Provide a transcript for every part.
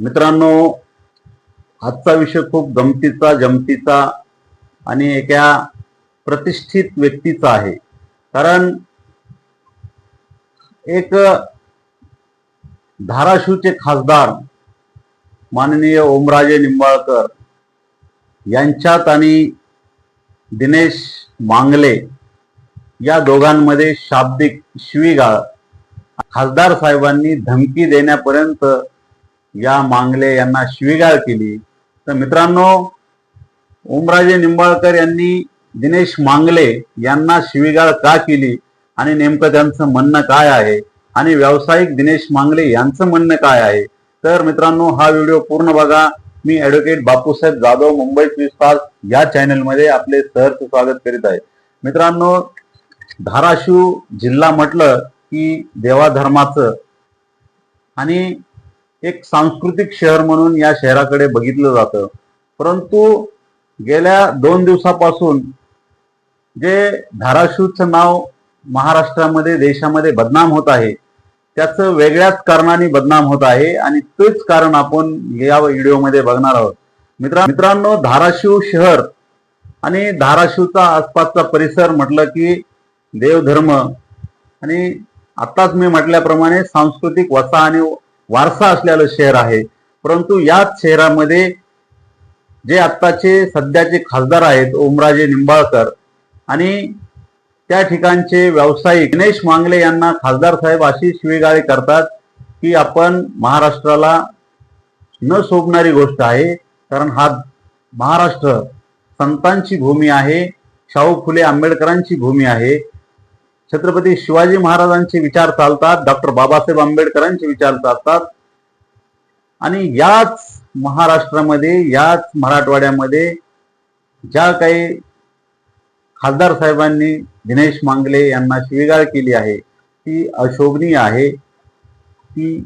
मित्रांनो आजचा विषय खूप गमतीचा जमतीचा आणि एका प्रतिष्ठित व्यक्तीचा आहे. कारण एक धाराशिवचे खासदार माननीय ओमराजे निंबाळकर यांच्यात आणि दिनेश मांगले या दोघांमध्ये शाब्दिक शिवीगाळ खासदार साहेबांनी धमकी देण्यापर्यंत या मांगले यांना शिवीगाळ केली. तर मित्रांनो ओमराजे निंबाळकर यांनी दिनेश मांगले यांना शिवीगाळ का केली आणि नेमकं त्यांचं म्हणणं काय आहे? आणि व्यावसायिक दिनेश मांगले यांचं म्हणणं काय आहे? तर मित्रांनो हा व्हिडिओ पूर्ण बघा. मी ऍडव्होकेट बापूसाहेब जाधव मुंबई चोवीस तास या चॅनलमध्ये आपले सहर्ष स्वागत करीत आहे. मित्रांनो धाराशिव जिल्हा म्हटलं की देवाधर्माचं आणि एक सांस्कृतिक शहर म्हणून या शहराकडे बघितलं जातं. परंतु गेल्या दोन दिवसापासून जे धाराशिवचं नाव महाराष्ट्रामध्ये देशामध्ये बदनाम होत आहे त्याचं वेगळ्याच कारणाने बदनाम होत आहे आणि तेच कारण आपण या व्हिडिओमध्ये बघणार आहोत. मित्रा मित्रांनो धाराशिव शहर आणि धाराशिवचा आसपासचा परिसर म्हटलं की देवधर्म आणि आताच मी म्हटल्याप्रमाणे सांस्कृतिक वसा आणि वारसा असलेलं शहर आहे. परंतु याच शहरामध्ये जे आत्ताचे सध्याचे खासदार आहेत ओमराजे निंबाळकर आणि त्या ठिकाणचे व्यावसायिक गणेश मांगले यांना खासदार साहेब अशी शिवीगाळी करतात की आपण महाराष्ट्राला न शोभणारी गोष्ट आहे. कारण हा महाराष्ट्र संतांची भूमी आहे शाहू फुले आंबेडकरांची भूमी आहे. छत्रपती शिवाजी महाराजांचे विचार चालतात डॉक्टर बाबासाहेब आंबेडकरांचे विचार चालतात. आणि याच महाराष्ट्रामध्ये याच मराठवाड्यामध्ये ज्या काही खासदार साहेबांनी दिनेश मांगले यांना शिवीगाळ केली आहे ती अशोभनीय आहे ती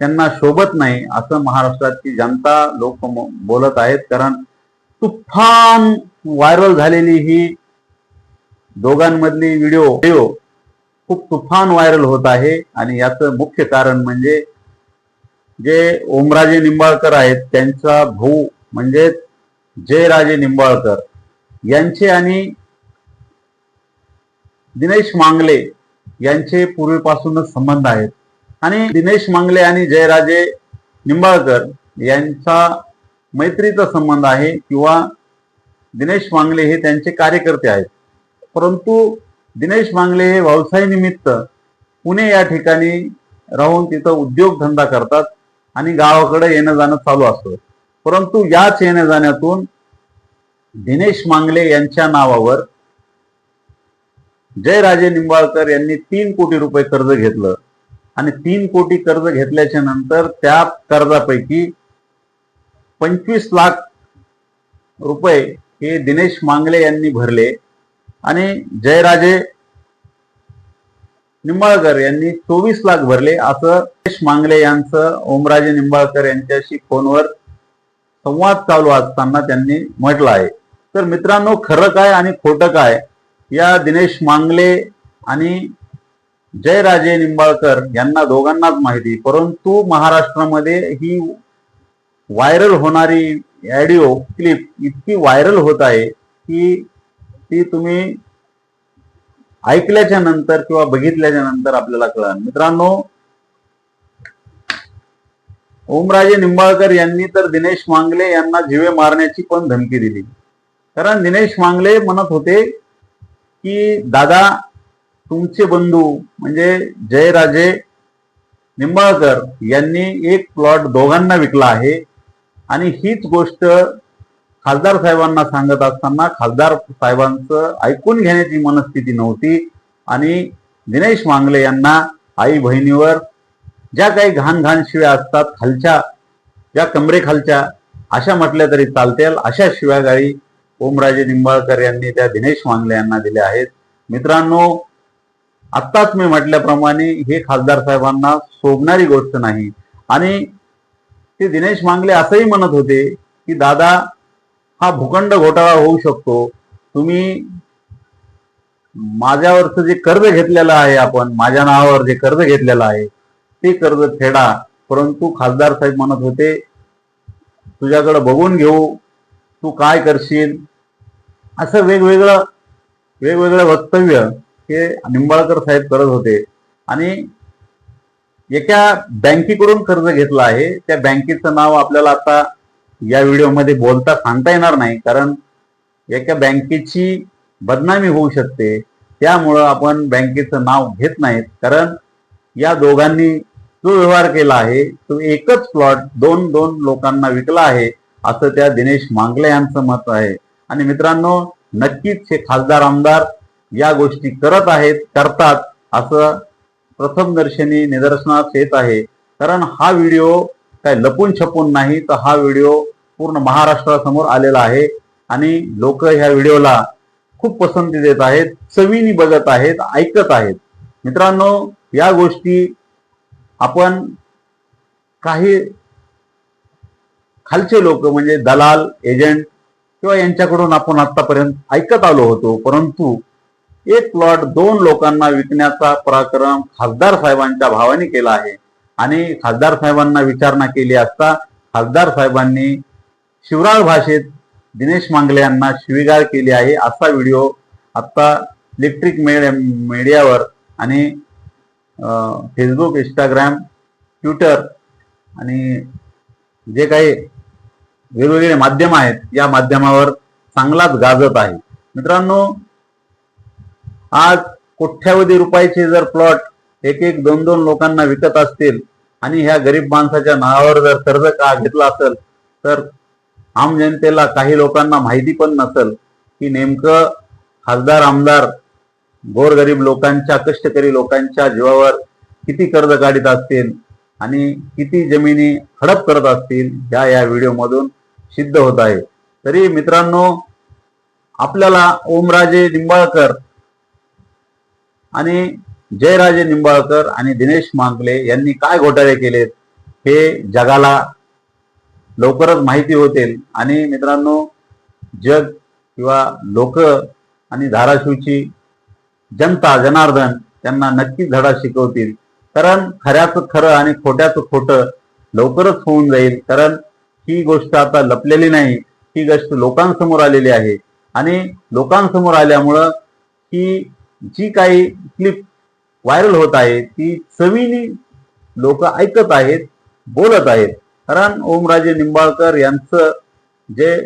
त्यांना शोभत नाही असं महाराष्ट्राची जनता लोक बोलत आहेत. कारण तुफान व्हायरल झालेली ही दोघांमधली व्हिडिओ व्हिडिओ खूप तुफान व्हायरल होत आहे आणि याचं मुख्य कारण म्हणजे जे ओमराजे निंबाळकर आहेत त्यांचा भाऊ म्हणजे जयराजे निंबाळकर यांचे आणि दिनेश मांगले यांचे पूर्वीपासूनच संबंध आहेत. आणि दिनेश मांगले आणि जयराजे निंबाळकर यांचा मैत्रीचा संबंध आहे किंवा दिनेश मांगले हे त्यांचे कार्यकर्ते आहेत. परंतु दिनेश मांगले हे व्यवसायानिमित्त पुणे या ठिकाणी राहून तिथं उद्योगधंदा करतात आणि गावाकडे येणं जाणं चालू असतं. परंतु याच येण्या जाण्यातून दिनेश मांगले यांच्या नावावर जयराजे निंबाळकर यांनी तीन कोटी रुपये कर्ज घेतलं. आणि तीन कोटी कर्ज घेतल्याच्या नंतर त्या कर्जापैकी पंचवीस लाख रुपये हे दिनेश मांगले यांनी भरले. आणि जयराजे निंबाळकर यांनी चोवीस लाख भरले. असं दिनेश मांगले यांचं ओमराजे निंबाळकर यांच्याशी फोनवर संवाद चालू असताना त्यांनी म्हटलं आहे. तर मित्रांनो खरं काय आणि खोटं काय या दिनेश मांगले आणि जयराजे निंबाळकर यांना दोघांनाच माहिती. परंतु महाराष्ट्रामध्ये ही व्हायरल होणारी ऑडिओ क्लिप इतकी व्हायरल होत आहे की ती तुम्ही ऐकल्याच्या नंतर किंवा बघितल्याच्या नंतर आपल्याला कळणार मित्रांनो ओमराजे निंबाळकर यांनी तर दिनेश मांगले यांना जिवे मारण्याची पण धमकी दिली. कारण दिनेश मांगले म्हणत होते की दादा तुमचे बंधू म्हणजे जयराजे निंबाळकर यांनी एक प्लॉट दोघांना विकला आहे आणि हीच गोष्ट खासदार साहेबांना सांगत असताना खासदार साहेबांचं ऐकून घेण्याची मनस्थिती नव्हती. आणि दिनेश मांगले यांना आई बहिणीवर ज्या काही घाण घाण शिव्या असतात खालच्या ज्या कमरेखालच्या अशा म्हटल्या तरी चालतील. अशा शिव्यागाळी ओमराजे निंबाळकर यांनी त्या दिनेश मांगले यांना दिल्या आहेत. मित्रांनो आत्ताच मी म्हटल्याप्रमाणे हे खासदार साहेबांना शोभणारी गोष्ट नाही. आणि ते दिनेश मांगले असंही म्हणत होते की दादा हा भूखंड घोटाळा होऊ शकतो. तुम्ही माझ्यावरचं जे कर्ज घेतलेलं आहे आपण माझ्या नावावर जे कर्ज घेतलेलं आहे ते कर्ज फेडा. परंतु खासदार साहेब म्हणत होते तुझ्याकडे बघून घेऊ तू काय करशील? असं वेगवेगळं वेगवेगळं वक्तव्य हे निंबाळकर साहेब करत होते. आणि एका बँकेकडून कर्ज घेतलं आहे. त्या बँकेचं नाव आपल्याला आता या व्हिडिओमध्ये बोलता सांगता येणार नाही कारण एका बँकेची बदनामी होऊ शकते. त्यामुळं आपण बँकेचं नाव घेत नाहीत कारण या दोघांनी जो व्यवहार केला आहे तो एकच प्लॉट दोन दोन लोकांना विकला आहे असं त्या दिनेश मांगले यांचं मत आहे. आणि मित्रांनो नक्कीच हे खासदार आमदार या गोष्टी करत आहेत करतात असं प्रथमदर्शनी निदर्शनास येत आहे. कारण हा व्हिडिओ काय लपून छपून नाही तर हा व्हिडिओ पूर्ण महाराष्ट्रासमोर आलेला आहे. आणि लोक ह्या व्हिडिओला खूप पसंती देत आहेत चवीनी बघत आहेत ऐकत आहेत. मित्रांनो या गोष्टी आपण काही खालचे लोक म्हणजे दलाल एजंट किंवा यांच्याकडून आपण आतापर्यंत ऐकत आलो होतो. परंतु एक प्लॉट दोन लोकांना विकण्याचा पराक्रम खासदार साहेबांच्या भावाने केला आहे. आणि खासदार साहेबांना विचारणा केली असता खासदार साहेबांनी शिवराळ भाषेत दिनेश मांगले यांना शिवीगाळ केली आहे असा व्हिडिओ आता इलेक्ट्रिक मीडियावर आणि फेसबुक इंस्टाग्राम ट्विटर आणि जे काही वेगवेगळे माध्यम आहेत या माध्यमावर चांगलाच गाजत आहे. मित्रांनो आज कोट्यावधी रुपयाचे जर प्लॉट एक एक दोन दोन लोकांना विकत असतील आणि ह्या गरीब माणसाच्या नावावर जर कर्ज का घेतला असेल तर आम जनतेला काही लोकांना माहिती पण नसेल की नेमकं खासदार आमदार गोरगरीब लोकांच्या कष्टकरी लोकांच्या जीवावर किती कर्ज काढीत असतील आणि किती जमिनी हडप करत असतील ह्या या व्हिडिओमधून सिद्ध होत आहे. तरी मित्रांनो आपल्याला ओमराजे निंबाळकर आणि जयराजे निंबाळकर आणि दिनेश मांगले यांनी काय घोटाळे केलेत हे जगाला लवकरच माहिती होतील. आणि मित्रांनो जग किंवा लोक आणि धाराशिवची जनता जनार्दन त्यांना नक्कीच धडा शिकवतील. कारण खऱ्याचं खरं आणि खोट्याचं खोटं लवकरच होऊन जाईल. कारण ही गोष्ट आता लपलेली नाही. ही गोष्ट लोकांसमोर आलेली आहे. आणि लोकांसमोर आल्यामुळं ही जी काही क्लिप व्हायरल होत आहे ती चवीनी लोक ऐकत आहेत बोलत आहेत. कारण ओमराजे निंबाळकर यांचं जे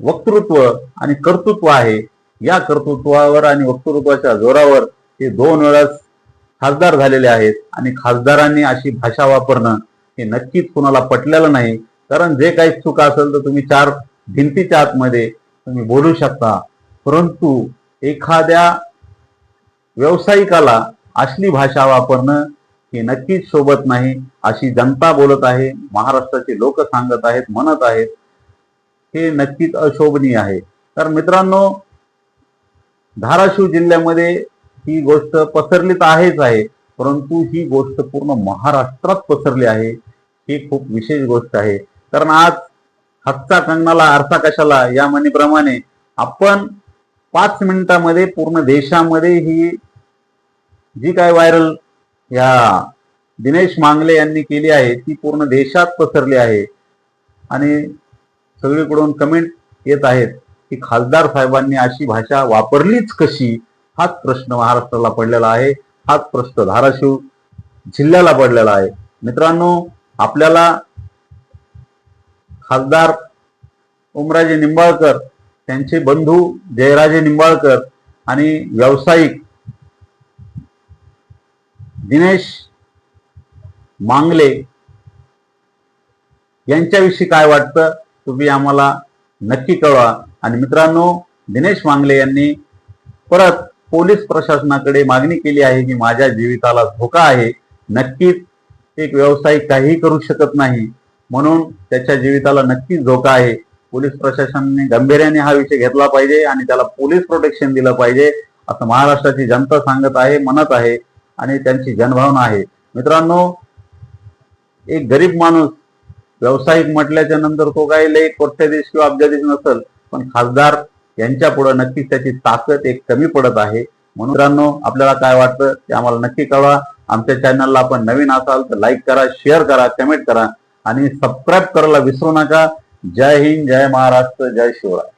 वक्तृत्व आणि कर्तृत्व आहे या कर्तृत्वावर आणि वक्तृत्वाच्या जोरावर ते दोन वेळा खासदार झालेले आहेत. आणि खासदारांनी अशी भाषा वापरणं हे नक्कीच कुणाला पटलेलं नाही. कारण जे काही चुका असेल तर तुम्ही चार भिंतीच्या आतमध्ये तुम्ही बोलू शकता. परंतु एखाद्या व्यावसायिकाला असली भाषा वापरणं हे नक्कीच सोबत नाही अशी जनता बोलत आहे महाराष्ट्राचे लोक सांगत आहेत म्हणत आहेत हे नक्कीच अशोभनीय आहे. तर मित्रांनो धाराशिव जिल्ह्यामध्ये ही गोष्ट पसरली तर आहेच आहे परंतु ही गोष्ट पूर्ण महाराष्ट्रात पसरली आहे ही खूप विशेष गोष्ट आहे. कारण आज हक्का कंगनाला आरसा कशाला या म्हणीप्रमाणे आपण पाच मिनिटामध्ये पूर्ण देशामध्ये ही जी काय व्हायरल या दिनेश मांगले यांनी केली आहे ती पूर्ण देशात पसरली आहे. आणि सगळीकडून कमेंट येत आहेत की खासदार साहेबांनी अशी भाषा वापरलीच कशी? हाच प्रश्न महाराष्ट्राला पडलेला आहे. हाच प्रश्न धाराशिव जिल्ह्याला पडलेला आहे. मित्रांनो आपल्याला खासदार उमराजे निंबाळकर त्यांचे बंधू जयराजे निंबाळकर आणि व्यावसायिक दिनेश मांगले यांच्याविषयी काय वाटतं? तुम्ही आम्हाला नक्की कळवा. आणि मित्रांनो दिनेश मांगले यांनी परत पोलीस प्रशासनाकडे मागणी केली आहे की माझ्या जीविताला धोका आहे. नक्कीच एक व्यावसायिक काहीही करू शकत नाही. म्हणून त्याच्या जीविताला नक्कीच धोका आहे. पोलीस प्रशासनाने गांभीर्याने हा विषय घेतला पाहिजे आणि त्याला पोलीस प्रोटेक्शन दिलं पाहिजे असं महाराष्ट्राची जनता सांगत आहे म्हणत आहे. आणि त्यांची जनभावना आहे. मित्रांनो एक गरीब माणूस व्यावसायिक म्हटल्याच्या नंतर तो काही लई कोट्याधीश किंवा अब्जाधीश नसल पण खासदार यांच्या पुढे नक्कीच त्याची ताकद एक कमी पडत आहे. म्हणून मित्रांनो आपल्याला काय वाटतं ते आम्हाला नक्की कळवा. आमच्या चॅनलला आपण नवीन असाल तर लाईक करा शेअर करा कमेंट करा आणि सबस्क्राईब करायला विसरू नका. जय हिंद जय महाराष्ट्र जय शिवराय.